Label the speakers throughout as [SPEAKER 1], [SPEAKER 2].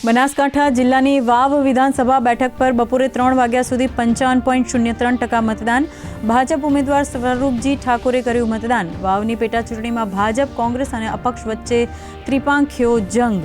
[SPEAKER 1] બનાસકાંઠા જિલ્લાની વાવ વિધાનસભા બેઠક પર બપોરે ત્રણ વાગ્યા સુધી પંચાવન પોઈન્ટ શૂન્ય ત્રણ ટકા મતદાન ભાજપ ઉમેદવાર સ્વરૂપજી ઠાકોરે કર્યું મતદાન. વાવની પેટાચૂંટણીમાં ભાજપ, કોંગ્રેસ અને અપક્ષ વચ્ચે ત્રિપાંખ્યો જંગ.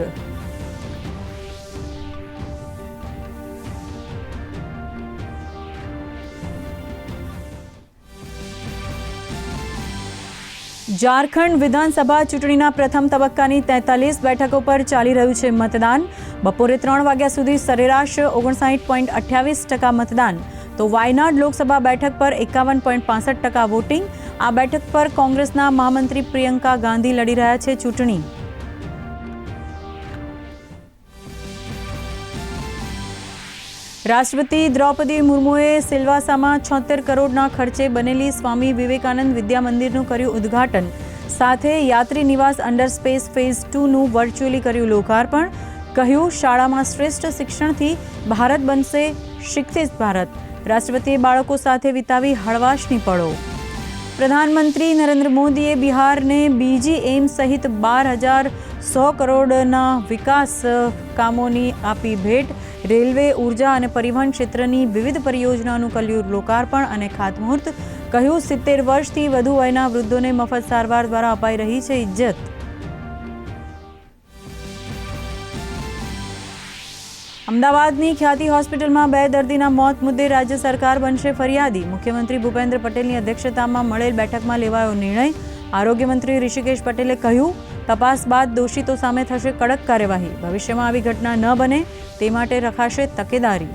[SPEAKER 1] ઝારખંડ વિધાનસભા ચૂંટણીના પ્રથમ તબક્કાની તેતાલીસ બેઠકો પર ચાલી રહ્યું છે મતદાન. બપોરે ત્રણ વાગ્યા સુધી સરેરાશ ઓગણસાઠ પોઈન્ટ અઠ્યાવીસ ટકા મતદાન. તો વાયનાડ લોકસભા બેઠક પર એકાવન પોઈન્ટ પાસઠ ટકા વોટિંગ. આ બેઠક પર કોંગ્રેસના મહામંત્રી પ્રિયંકા ગાંધી લડી રહ્યા છે ચૂંટણી. રાષ્ટ્રપતિ દ્રૌપદી મુર્મુએ સિલવાસામાં છોતેર કરોડના ખર્ચે બનેલી સ્વામી વિવેકાનંદ વિદ્યા મંદિરનું કર્યું ઉદ્ઘાટન. સાથે યાત્રી નિવાસ અંડર સ્પેસ ફેઝ ટુનું વર્ચ્યુઅલી કર્યું લોકાર્પણ. કહ્યું, શાળામાં શ્રેષ્ઠ શિક્ષણથી ભારત બનશે શિક્ષિત ભારત. રાષ્ટ્રપતિએ બાળકો સાથે વિતાવી હળવાશની પળો. પ્રધાનમંત્રી નરેન્દ્ર મોદીએ બિહારને બીજી એમ સહિત બાર હજાર સો કરોડના વિકાસ કામોની આપી ભેટ. રેલવે, ઊર્જા અને પરિવહન ક્ષેત્રની વિવિધ પરિયોજનાનું કર્યું લોકાર્પણ અને ખાતમુહૂર્ત. કહ્યું, સિત્તેર વર્ષથી વધુ વયના વૃદ્ધોને મફત સારવાર દ્વારા અપાઈ રહી છે ઇજ્જત. અમદાવાદની ખ્યાતિ હોસ્પિટલમાં બે દર્દીના મોત મુદ્દે રાજ્ય સરકાર બનશે ફરિયાદી. મુખ્યમંત્રી ભૂપેન્દ્ર પટેલની અધ્યક્ષતામાં મળેલ બેઠકમાં લેવાયો નિર્ણય. આરોગ્યમંત્રી ઋષિકેશ પટેલે કહ્યું તપાસ બાદ દોષિતો સામે થશે કડક કાર્યવાહી. ભવિષ્યમાં આવી ઘટના ન બને તે માટે રખાશે તકેદારી.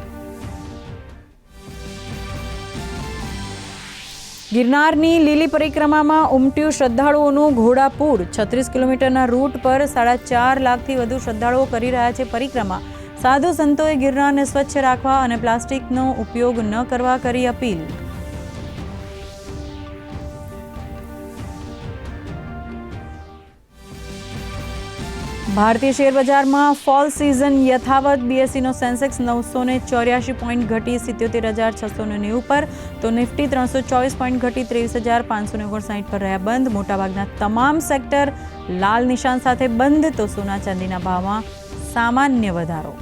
[SPEAKER 1] ગિરનારની લીલી પરિક્રમામાં ઉમટ્યું શ્રદ્ધાળુઓનું ઘોડાપૂર. છત્રીસ કિલોમીટરના રૂટ પર સાડા ચાર લાખથી વધુ શ્રદ્ધાળુઓ કરી રહ્યા છે પરિક્રમા. સાધુ સંતોએ ગિરનારને સ્વચ્છ રાખવા અને પ્લાસ્ટિકનો ઉપયોગ ન કરવા કરી અપીલ. ભારતીય શેર બજારમાં ફોલ સિઝન યથાવત. બીએસસીનો સેન્સેક્સ નવસો ને ચોર્યાસી પોઈન્ટ ઘટી સિત્યોતેર હજાર છસો ને નેવું પર. તો નિફ્ટી ત્રણસો ચોવીસ પોઈન્ટ ઘટી ત્રેવીસ હજાર પાંચસો ને ઓગણસાઠ પર રહ્યા બંધ. મોટાભાગના તમામ સેક્ટર લાલ નિશાન સાથે બંધ. તો સોના ચાંદીના ભાવમાં સામાન્ય વધારો.